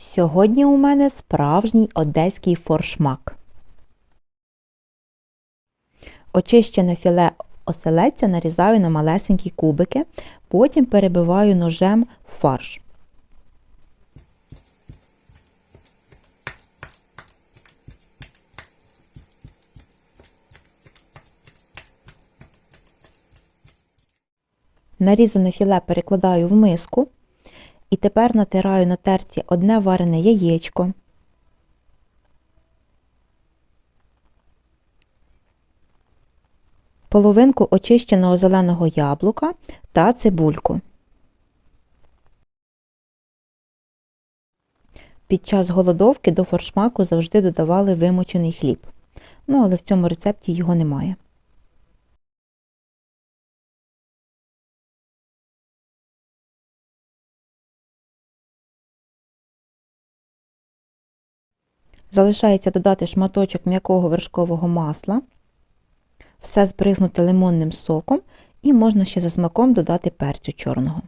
Сьогодні у мене справжній одеський форшмак. Очищене філе оселедця нарізаю на малесенькі кубики, потім перебиваю ножем фарш. Нарізане філе перекладаю в миску і тепер натираю на терці одне варене яєчко, половинку очищеного зеленого яблука та цибульку. Під час голодовки до форшмаку завжди додавали вимочений хліб. Ну, але в цьому рецепті його немає. Залишається додати шматочок м'якого вершкового масла, все збризнути лимонним соком і можна ще за смаком додати перцю чорного.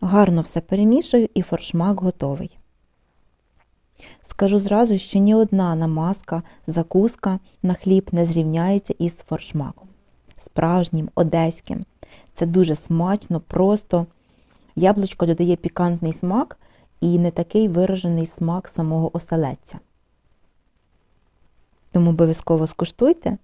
Гарно все перемішую і форшмак готовий. Скажу зразу, що ні одна намазка, закуска на хліб не зрівняється із форшмаком. Справжнім, одеським. Це дуже смачно, просто яблучко додає пікантний смак і не такий виражений смак самого оселедця. Тому обов'язково скуштуйте